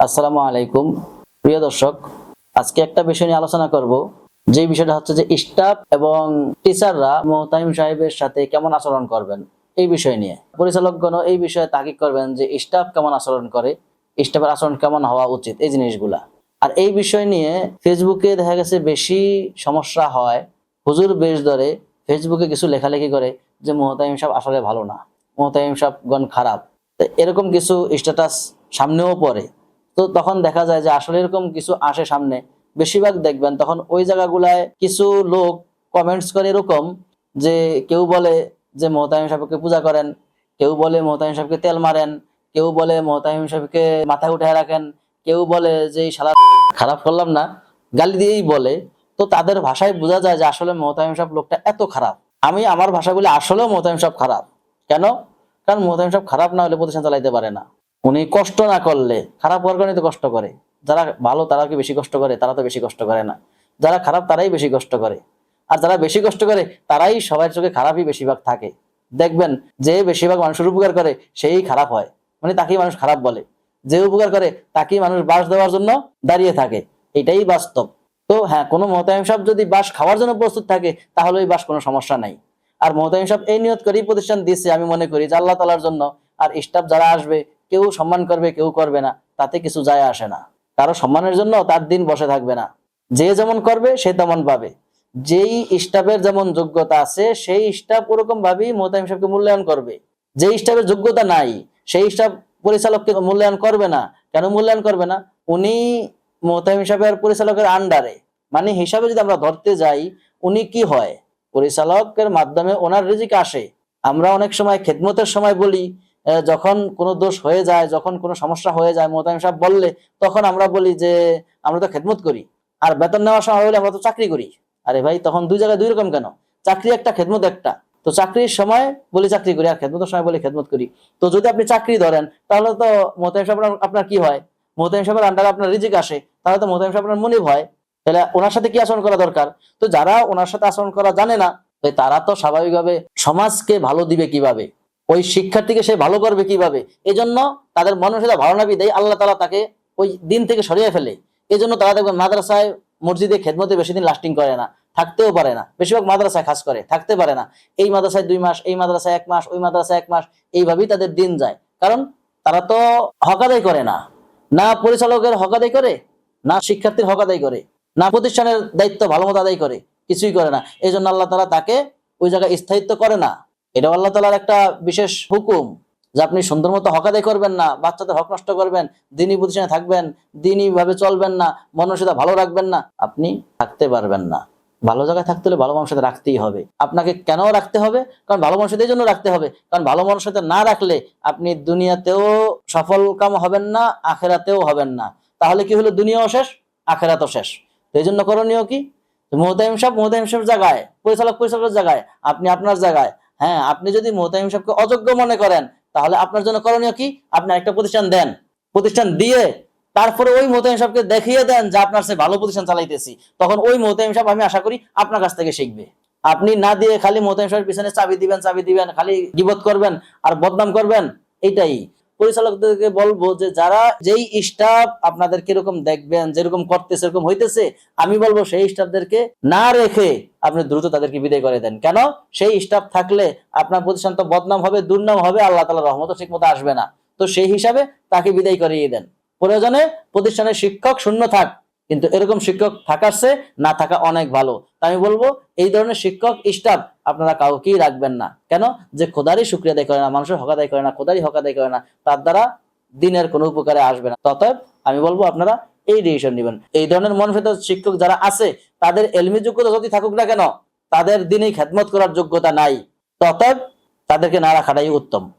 আসসালামু আলাইকুম। প্রিয় দর্শক, আজকে একটা বিষয় নিয়ে আলোচনা করব। যে বিষয়টা হচ্ছে যে স্টাফ এবং টিচাররা মোহতামিম সাহেবের সাথে কেমন আচরণ করবেন এই বিষয় নিয়ে। পরিচালকগণ এই বিষয়ে তাকিদ করবেন যে স্টাফ কেমন আচরণ করে স্টাফের আচরণ কেমন হওয়া উচিত, এই জিনিসগুলা। আর এই বিষয় নিয়ে ফেসবুকে দেখা গেছে বেশি সমস্যা হয়। হুজুর বেশ ধরে ফেসবুকে কিছু লেখালেখি করে যে মোহতামিম সাহেব আসলে ভালো না, মোহতামিম সাহেবগণ খারাপ। এরকম কিছু স্ট্যাটাস সামনেও পড়ে। তো তখন দেখা যায় যে আসলে এরকম কিছু আসে সামনে। বেশিরভাগ দেখবেন তখন ওই জায়গাগুলায় কিছু লোক কমেন্টস করে এরকম যে কেউ বলে যে মোহতামিম সাহেবকে পূজা করেন, কেউ বলে মোহতামিম সাহেবকে তেল মারেন, কেউ বলে মোহতামিম সাহেবকে মাথায় উঠে রাখেন, কেউ বলে যে শালা খারাপ করলাম না, গালি দিয়েই বলে। তো তাদের ভাষায় বোঝা যায় যে আসলে মোহতামিম সাহেব লোকটা এত খারাপ। আমি আমার ভাষা বলি আসলেও মোহতামিম সাহেব খারাপ। কেন? কারণ মোহতামিম সাহেব খারাপ না হলে প্রতিষ্ঠান চালাইতে পারে না। উনি কষ্ট না করলে, খারাপ হওয়ার কারণে তো কষ্ট করে। যারা ভালো তারা কি বেশি কষ্ট করে, তারা তো বেশি কষ্ট করে না। যারা খারাপ তারাই বেশি কষ্ট করে। আর যারা বেশি কষ্ট করে, তারাই সবার চোখে খারাপই বেশিরভাগ থাকে। দেখবেন, যে বেশিরভাগ মানুষের উপকার করে, সেই খারাপ হয়। মানে তাকেই মানুষ খারাপ বলে। যে উপকার করে, তাকেই মানুষ বাস দেওয়ার জন্য দাঁড়িয়ে থাকে। এটাই বাস্তব। তো হ্যাঁ কোনো মহতামিম যদি বাস খাওয়ার জন্য প্রস্তুত থাকে, তাহলে ওই বাস কোনো সমস্যা নাই। আর মহতামিম সাহেব এই নিয়ত করেই প্রতিষ্ঠান দিচ্ছে আমি মনে করি, যে আল্লাহ তালার জন্য। আর স্টাফ যারা আসবে কেউ সম্মান করবে, কেউ করবে না, তাতে কিছু যায় আসে না। কারও সম্মানের জন্য তার দিন বসে থাকবে না। যে যেমন করবে, সে তেমন পাবে। যেই স্টাফের যেমন যোগ্যতা আছে, সেই স্টাফ ওরকম ভাবেই মোহতামিম সাহেবকে মূল্যায়ন করবে। যে স্টাফের যোগ্যতা নাই, সেই স্টাফ পরিচালককে মূল্যায়ন করবে না। কেন মূল্যায়ন করবে না? উনি মোহতামিম সাহেবের পরিচালকের আন্ডারে। মানে হিসাবে যদি আমরা ধরতে যাই, উনি কি হয়? পরিচালকের মাধ্যমে ওনার রিজিক আসে। আমরা অনেক সময় খেদমতের সময় বলি যখন কোনো দোষ হয়ে যায়, যখন কোনো সমস্যা হয়ে যায় মোহতামিম সাহেব বললে, তখন আমরা বলি যে, আমরা তো খেদমত করি। আর বেতন নেওয়ার সময় বলি, আমরা তো চাকরি করি। আরে ভাই, তখন দুই জায়গায় দুই রকম কেন? চাকরি একটা, খেদমত একটা। তো চাকরির সময় বলি চাকরি করি, আর খেদমতের সময় বলি খেদমত করি। তো যদি আপনি চাকরি ধরেন, তাহলে তো মোহতামিম সাহেব আপনার- কি হয়? মোহতামিম সাহেবের আন্ডারে আপনার রিজিক আসে, তাহলে তো মোহতামিম সাহেব আপনার মনিব হয়। তাহলে ওনার সাথে কি আচরণ করা দরকার? তো যারা ওনার সাথে আচরণ করা জানে না তারা তো স্বাভাবিকভাবে সমাজকে ভালো দিবে কীভাবে? ওই শিক্ষার্থীকে সে ভালো করবে কীভাবে? এজন্য তাদের সাথে ভালো বিদায় আল্লাহ তালা তাকে ওই দিন থেকে সরিয়ে ফেলে। এই জন্য তারা দেখবেন মাদ্রাসায় মসজিদে খেদমতে বেশি দিন লাস্টিং করে না, থাকতেও পারে না। বেশিরভাগ মাদ্রাসায় খাস করে, থাকতে পারে না। এই মাদ্রাসায় দুই মাস, এই মাদ্রাসায় এক মাস, ওই মাদ্রাসায় এক মাস, এইভাবেই তাদের দিন যায়। কারণ তারা তো হকাদাই করে না। না পরিচালকের হকাদাই করে, না শিক্ষার্থীর হকাদাই করে, না প্রতিষ্ঠানের দায়িত্ব ভালো মতো আদায় করে, কিছুই করে না। এই জন্য আল্লাহ তালা তাকে ওই জায়গায় স্থায়িত্ব করে না। এটা আল্লাহ তালার একটা বিশেষ হুকুম যে আপনি সুন্দর মতো হক আদায় করবেন না, বাচ্চাদের হক নষ্ট করবেন দিনই প্রতিষ্ঠানে থাকবেন দিনই ভাবে চলবেন না, মনুষ্যতা ভালো রাখবেন না, আপনি থাকতে পারবেন না। ভালো জায়গায় থাকতে হলে ভালো মানুষের সাথে রাখতেই হবে। আপনাকে কেন রাখতে হবে? কারণ ভালো মানুষের এই জন্য রাখতে হবে। কারণ ভালো মানুষের সাথে না রাখলে আপনি দুনিয়াতেও সফল কাম হবেন না, আখেরাতেও হবেন না। তাহলে কি হলো? দুনিয়াও শেষ, আখেরাতও শেষ। এই জন্য করণীয় কি? মোহতাইম সাহেব মোহতাইম সাহেব জায়গায়, পরিচালক পরিচালকের জায়গায়, আপনি আপনার জায়গায় হ্যাঁ আপনি যদি মোহতামিম সাহেবকে অযোগ্য মনে করেন, তাহলে আপনার জন্য করণীয় কি? আপনি একটা প্রতিষ্ঠান দেন। প্রতিষ্ঠান দিয়ে তারপরে ওই মোহতামিম সাহেবকে দেখিয়ে দেন যে আপনার সে ভালো প্রতিষ্ঠান চালাইতেছি। তখন ওই মোহতামিম সাহেব, আমি আশা করি, আপনার কাছ থেকে শিখবে। আপনি না দিয়ে খালি মোহতামিম সাহেবের পিছনে চাবি দিবেন চাবি দিবেন, খালি গিবত করবেন আর বদনাম করবেন, এইটাই। পরিচালকদেরকে বলব যে যারা যেই স্টাফ আপনাদের কীরকম দেখবেন, যেরকম করতেছে, এরকম হইতেছে, আমি বলব সেই স্টাফদেরকে না রেখে আপনি দ্রুত তাদেরকে বিদায় করে দেন। কেন? সেই স্টাফ থাকলে আপনার প্রতিষ্ঠান তো বদনাম হবে, দুর্নাম হবে, আল্লাহ তালা রহমত ঠিক মতো আসবে না। তো সেই হিসাবে তাকে বিদায় করিয়ে দেন। প্রয়োজনে প্রতিষ্ঠানের শিক্ষক শূন্য থাক। কিন্তু এরকম শিক্ষক থাকার না থাকা অনেক ভালো। আমি বলব, এই ধরনের শিক্ষক, স্টাফ আপনারা কাউকেই রাখবেন না। কেন? যে খোদারই শুক্রিয়া আদায় করে না, মানুষের হক আদায় করে না, খোদারই হক আদায় করে না, তার দ্বারা দিনের কোনো উপকারে আসবে না। ততএব আমি বলব, আপনারা এই ডিসিশন নেবেন। এই ধরনের মনফেত শিক্ষক যারা আছে, তাদের এলমি যোগ্যতা যদি থাকুক না কেন, তাদের দিনেই খেদমত করার যোগ্যতা নাই। ততএব তাদেরকে না রাখাটাই উত্তম।